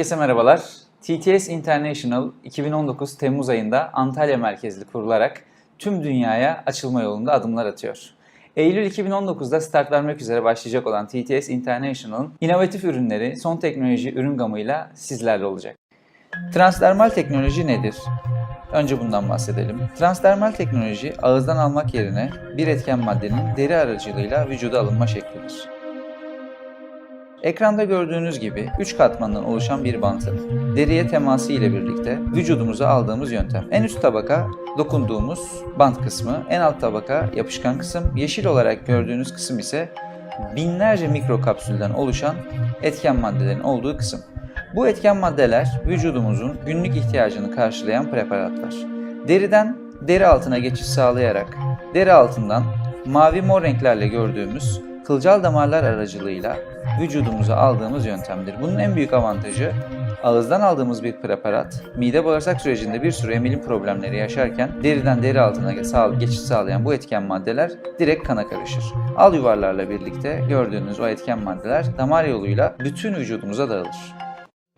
Herkese merhabalar. TTS International 2019 Temmuz ayında Antalya merkezli kurularak tüm dünyaya açılma yolunda adımlar atıyor. Eylül 2019'da start vermek üzere başlayacak olan TTS International'ın inovatif ürünleri son teknoloji ürün gamıyla sizlerle olacak. Transdermal teknoloji nedir? Önce bundan bahsedelim. Transdermal teknoloji ağızdan almak yerine bir etken maddenin deri aracılığıyla vücuda alınma şeklidir. Ekranda gördüğünüz gibi 3 katmandan oluşan bir bantın deriye teması ile birlikte vücudumuza aldığımız yöntem. En üst tabaka dokunduğumuz bant kısmı, en alt tabaka yapışkan kısım, yeşil olarak gördüğünüz kısım ise binlerce mikrokapsülden oluşan etken maddelerin olduğu kısım. Bu etken maddeler vücudumuzun günlük ihtiyacını karşılayan preparatlar. Deriden deri altına geçiş sağlayarak deri altından mavi mor renklerle gördüğümüz kılcal damarlar aracılığıyla vücudumuza aldığımız yöntemdir. Bunun en büyük avantajı ağızdan aldığımız bir preparat mide bağırsak sürecinde bir sürü emilim problemleri yaşarken deriden deri altına geçiş sağlayan bu etken maddeler direkt kana karışır. Al yuvarlarla birlikte gördüğünüz o etken maddeler damar yoluyla bütün vücudumuza dağılır.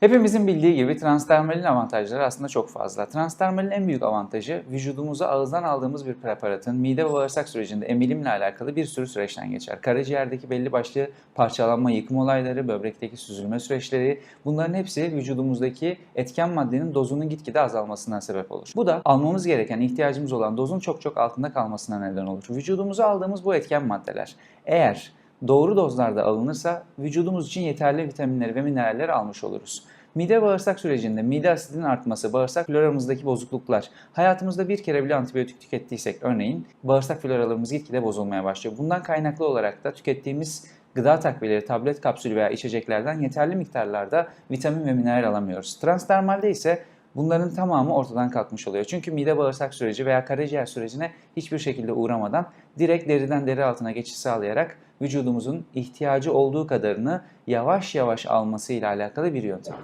Hepimizin bildiği gibi transdermalin avantajları aslında çok fazla. Transdermalin en büyük avantajı vücudumuza ağızdan aldığımız bir preparatın mide ve bağırsak sürecinde emilimle alakalı bir sürü süreçten geçer. Karaciğerdeki belli başlı parçalanma, yıkım olayları, böbrekteki süzülme süreçleri bunların hepsi vücudumuzdaki etken maddenin dozunun gitgide azalmasından sebep olur. Bu da almamız gereken, ihtiyacımız olan dozun çok çok altında kalmasına neden olur. Vücudumuza aldığımız bu etken maddeler eğer doğru dozlarda alınırsa vücudumuz için yeterli vitaminleri ve mineralleri almış oluruz. Mide bağırsak sürecinde mide asidinin artması, bağırsak floramızdaki bozukluklar, hayatımızda bir kere bile antibiyotik tükettiysek örneğin bağırsak floralarımız gitgide bozulmaya başlıyor. Bundan kaynaklı olarak da tükettiğimiz gıda takviyeleri, tablet kapsülü veya içeceklerden yeterli miktarlarda vitamin ve mineral alamıyoruz. Transdermalde ise bunların tamamı ortadan kalkmış oluyor. Çünkü mide bağırsak süreci veya karaciğer sürecine hiçbir şekilde uğramadan direkt deriden deri altına geçiş sağlayarak vücudumuzun ihtiyacı olduğu kadarını yavaş yavaş alması ile alakalı bir yöntem.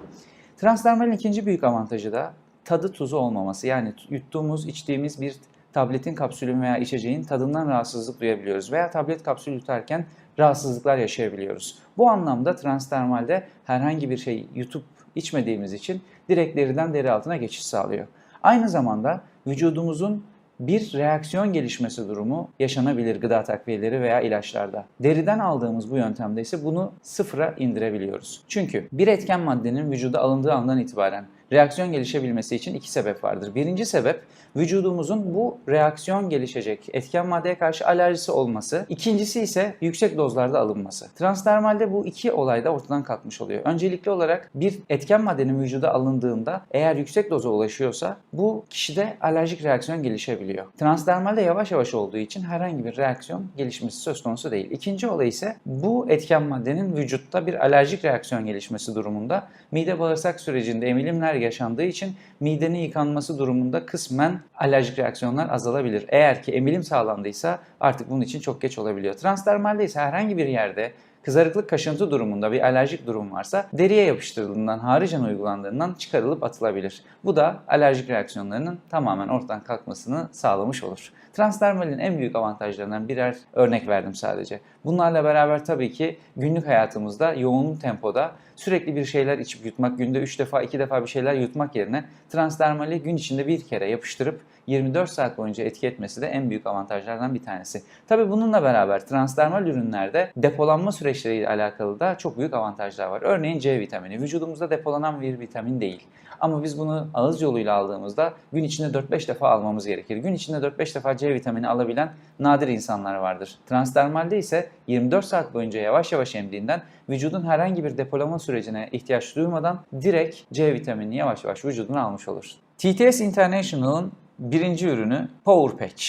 Transdermalin ikinci büyük avantajı da tadı tuzu olmaması. Yani yuttuğumuz, içtiğimiz bir tabletin kapsülün veya içeceğin tadından rahatsızlık duyabiliyoruz veya tablet kapsülü yutarken rahatsızlıklar yaşayabiliyoruz. Bu anlamda transdermalde herhangi bir şey yutup içmediğimiz için direkt deri altına geçiş sağlıyor. Aynı zamanda vücudumuzun bir reaksiyon gelişmesi durumu yaşanabilir gıda takviyeleri veya ilaçlarda. Deriden aldığımız bu yöntemde ise bunu sıfıra indirebiliyoruz. Çünkü bir etken maddenin vücuda alındığı andan itibaren reaksiyon gelişebilmesi için iki sebep vardır. Birinci sebep vücudumuzun bu reaksiyon gelişecek etken maddeye karşı alerjisi olması. İkincisi ise yüksek dozlarda alınması. Transdermalde bu iki olay da ortadan kalkmış oluyor. Öncelikli olarak bir etken maddenin vücuda alındığında eğer yüksek doza ulaşıyorsa bu kişide alerjik reaksiyon gelişebiliyor. Transdermalde yavaş yavaş olduğu için herhangi bir reaksiyon gelişmesi söz konusu değil. İkinci olay ise bu etken maddenin vücutta bir alerjik reaksiyon gelişmesi durumunda mide bağırsak sürecinde emilimler yaşandığı için midenin yıkanması durumunda kısmen alerjik reaksiyonlar azalabilir. Eğer ki emilim sağlandıysa artık bunun için çok geç olabiliyor. Transdermalde ise herhangi bir yerde kızarıklık kaşıntı durumunda bir alerjik durum varsa deriye yapıştırıldığından, haricen uygulandığından çıkarılıp atılabilir. Bu da alerjik reaksiyonlarının tamamen ortadan kalkmasını sağlamış olur. Transdermalin en büyük avantajlarından birer örnek verdim sadece. Bunlarla beraber tabii ki günlük hayatımızda yoğun tempoda sürekli bir şeyler içip yutmak, günde 3 defa 2 defa bir şeyler yutmak yerine transdermali gün içinde bir kere yapıştırıp 24 saat boyunca etki etmesi de en büyük avantajlardan bir tanesi. Tabi bununla beraber transdermal ürünlerde depolanma süreçleriyle alakalı da çok büyük avantajlar var. Örneğin C vitamini vücudumuzda depolanan bir vitamin değil. Ama biz bunu ağız yoluyla aldığımızda gün içinde 4-5 defa almamız gerekir. Gün içinde 4-5 defa C vitamini alabilen nadir insanlar vardır. Transdermalde ise 24 saat boyunca yavaş yavaş emdiğinden vücudun herhangi bir depolama sürecine ihtiyaç duymadan direkt C vitaminini yavaş yavaş vücuduna almış olur. TTS International'ın birinci ürünü Power Patch.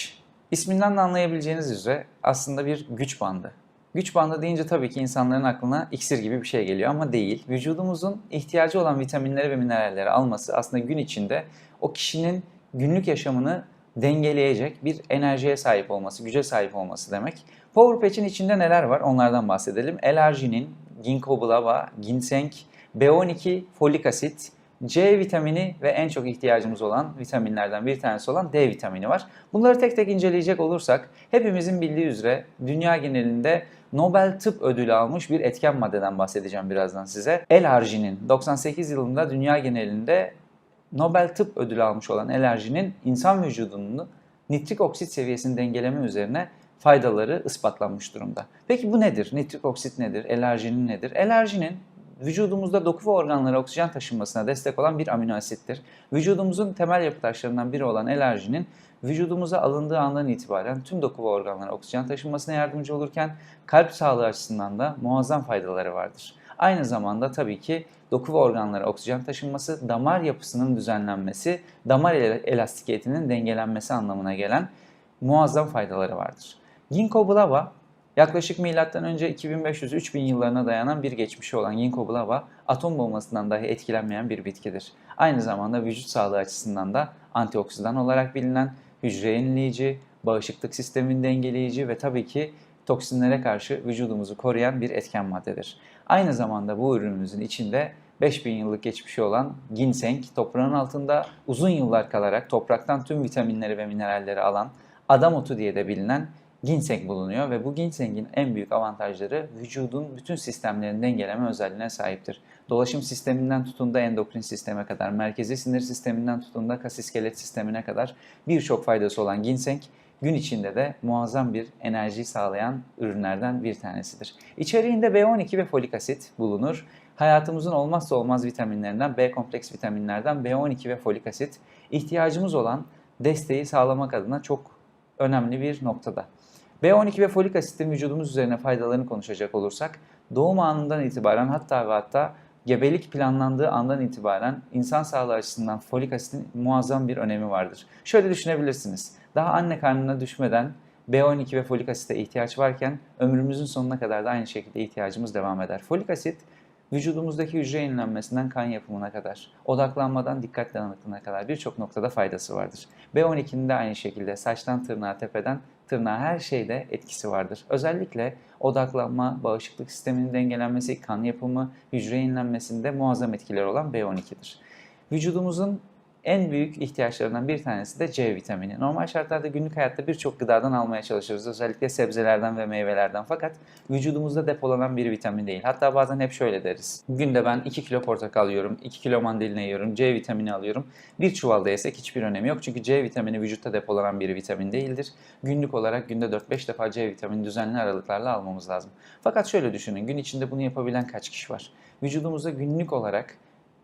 İsminden de anlayabileceğiniz üzere aslında bir güç bandı. Güç bandı deyince tabii ki insanların aklına iksir gibi bir şey geliyor ama değil. Vücudumuzun ihtiyacı olan vitaminleri ve mineralleri alması aslında gün içinde o kişinin günlük yaşamını dengeleyecek bir enerjiye sahip olması, güce sahip olması demek. Power Patch'in içinde neler var onlardan bahsedelim. L-arginin, ginkgo biloba, ginseng, B12, folik asit, C vitamini ve en çok ihtiyacımız olan vitaminlerden bir tanesi olan D vitamini var. Bunları tek tek inceleyecek olursak hepimizin bildiği üzere dünya genelinde Nobel Tıp Ödülü almış bir etken maddeden bahsedeceğim birazdan size. L-arginin 98 yılında dünya genelinde Nobel Tıp Ödülü almış olan L-arginin insan vücudunun nitrik oksit seviyesini dengeleme üzerine faydaları ispatlanmış durumda. Peki bu nedir? Nitrik oksit nedir? L-arginin nedir? L-arginin vücudumuzda doku ve organlara oksijen taşınmasına destek olan bir amino asittir. Vücudumuzun temel yapı taşlarından biri olan L-arginin vücudumuza alındığı andan itibaren tüm doku ve organlara oksijen taşınmasına yardımcı olurken kalp sağlığı açısından da muazzam faydaları vardır. Aynı zamanda tabii ki doku ve organlara oksijen taşınması, damar yapısının düzenlenmesi, damar el- elastikiyetinin dengelenmesi anlamına gelen muazzam faydaları vardır. Ginkgo biloba yaklaşık milattan önce 2500-3000 yıllarına dayanan bir geçmişi olan ginkgo biloba atom bombasından dahi etkilenmeyen bir bitkidir. Aynı zamanda vücut sağlığı açısından da antioksidan olarak bilinen hücre yenileyici, bağışıklık sistemini dengeleyici ve tabii ki toksinlere karşı vücudumuzu koruyan bir etken maddedir. Aynı zamanda bu ürünümüzün içinde 5000 yıllık geçmişi olan ginseng, toprağın altında uzun yıllar kalarak topraktan tüm vitaminleri ve mineralleri alan adam otu diye de bilinen ginseng bulunuyor ve bu ginsengin en büyük avantajları vücudun bütün sistemlerini dengeleme özelliğine sahiptir. Dolaşım sisteminden tutun da endokrin sisteme kadar, merkezi sinir sisteminden tutun da kas iskelet sistemine kadar birçok faydası olan ginseng gün içinde de muazzam bir enerji sağlayan ürünlerden bir tanesidir. İçeriğinde B12 ve folik asit bulunur. Hayatımızın olmazsa olmaz vitaminlerinden B kompleks vitaminlerden B12 ve folik asit ihtiyacımız olan desteği sağlamak adına çok önemli bir noktada. B12 ve folik asitin vücudumuz üzerine faydalarını konuşacak olursak doğum anından itibaren hatta ve hatta gebelik planlandığı andan itibaren insan sağlığı açısından folik asitin muazzam bir önemi vardır. Şöyle düşünebilirsiniz. Daha anne karnına düşmeden B12 ve folik asite ihtiyaç varken ömrümüzün sonuna kadar da aynı şekilde ihtiyacımız devam eder. Folik asit vücudumuzdaki hücre yenilenmesinden kan yapımına kadar, odaklanmadan dikkat dağınıklığına kadar birçok noktada faydası vardır. B12'nin de aynı şekilde saçtan tırnağa, tepeden tırnağa her şeyde etkisi vardır. Özellikle odaklanma, bağışıklık sisteminin dengelenmesi, kan yapımı, hücre yenilenmesinde muazzam etkileri olan B12'dir. Vücudumuzun en büyük ihtiyaçlarından bir tanesi de C vitamini. Normal şartlarda günlük hayatta birçok gıdadan almaya çalışırız. Özellikle sebzelerden ve meyvelerden. Fakat vücudumuzda depolanan bir vitamin değil. Hatta bazen hep şöyle deriz. Günde ben 2 kilo portakal yiyorum, 2 kilo mandalina yiyorum, C vitamini alıyorum. Bir çuvalda yesek hiçbir önemi yok. Çünkü C vitamini vücutta depolanan bir vitamin değildir. Günlük olarak günde 4-5 defa C vitamini düzenli aralıklarla almamız lazım. Fakat şöyle düşünün. Gün içinde bunu yapabilen kaç kişi var? Vücudumuzda günlük olarak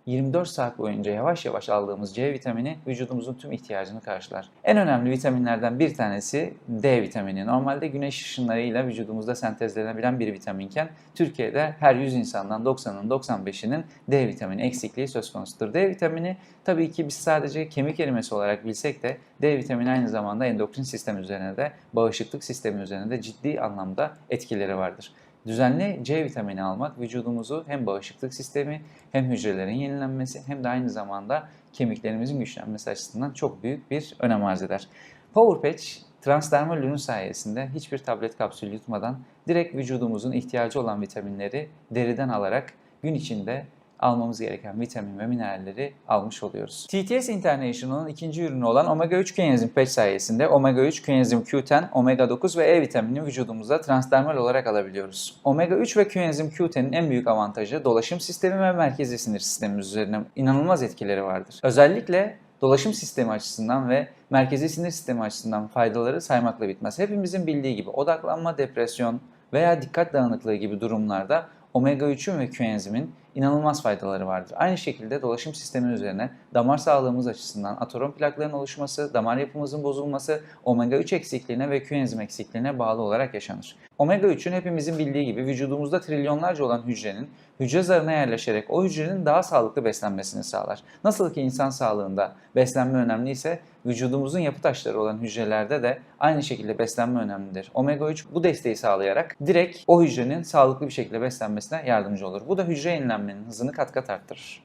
24 saat boyunca yavaş yavaş aldığımız C vitamini vücudumuzun tüm ihtiyacını karşılar. En önemli vitaminlerden bir tanesi D vitamini. Normalde güneş ışınlarıyla vücudumuzda sentezlenebilen bir vitaminken Türkiye'de her 100 insandan 90'ın 95'inin D vitamini eksikliği söz konusudur. D vitamini tabii ki biz sadece kemik erimesi olarak bilsek de D vitamini aynı zamanda endokrin sistemi üzerine de bağışıklık sistemi üzerine de ciddi anlamda etkileri vardır. Düzenli C vitamini almak vücudumuzu hem bağışıklık sistemi hem hücrelerin yenilenmesi hem de aynı zamanda kemiklerimizin güçlenmesi açısından çok büyük bir önem arz eder. Power Patch transdermal ürün sayesinde hiçbir tablet kapsül yutmadan direkt vücudumuzun ihtiyacı olan vitaminleri deriden alarak gün içinde almamız gereken vitamin ve mineralleri almış oluyoruz. TTS International'ın ikinci ürünü olan omega 3 koenzim patch sayesinde omega 3 koenzim Q10, omega 9 ve E vitamini vücudumuzda transdermal olarak alabiliyoruz. Omega 3 ve koenzim Q10'in en büyük avantajı dolaşım sistemi ve merkezi sinir sistemimiz üzerine inanılmaz etkileri vardır. Özellikle dolaşım sistemi açısından ve merkezi sinir sistemi açısından faydaları saymakla bitmez. Hepimizin bildiği gibi odaklanma, depresyon veya dikkat dağınıklığı gibi durumlarda omega 3'ün ve koenzimin inanılmaz faydaları vardır. Aynı şekilde dolaşım sistemi üzerine damar sağlığımız açısından aterom plakların oluşması, damar yapımızın bozulması omega 3 eksikliğine ve koenzim eksikliğine bağlı olarak yaşanır. Omega 3'ün hepimizin bildiği gibi vücudumuzda trilyonlarca olan hücrenin hücre zarına yerleşerek o hücrenin daha sağlıklı beslenmesini sağlar. Nasıl ki insan sağlığında beslenme önemliyse vücudumuzun yapı taşları olan hücrelerde de aynı şekilde beslenme önemlidir. Omega 3 bu desteği sağlayarak direkt o hücrenin sağlıklı bir şekilde beslenmesine yardımcı olur. Bu da hücre yenilenmenin hızını kat kat arttırır.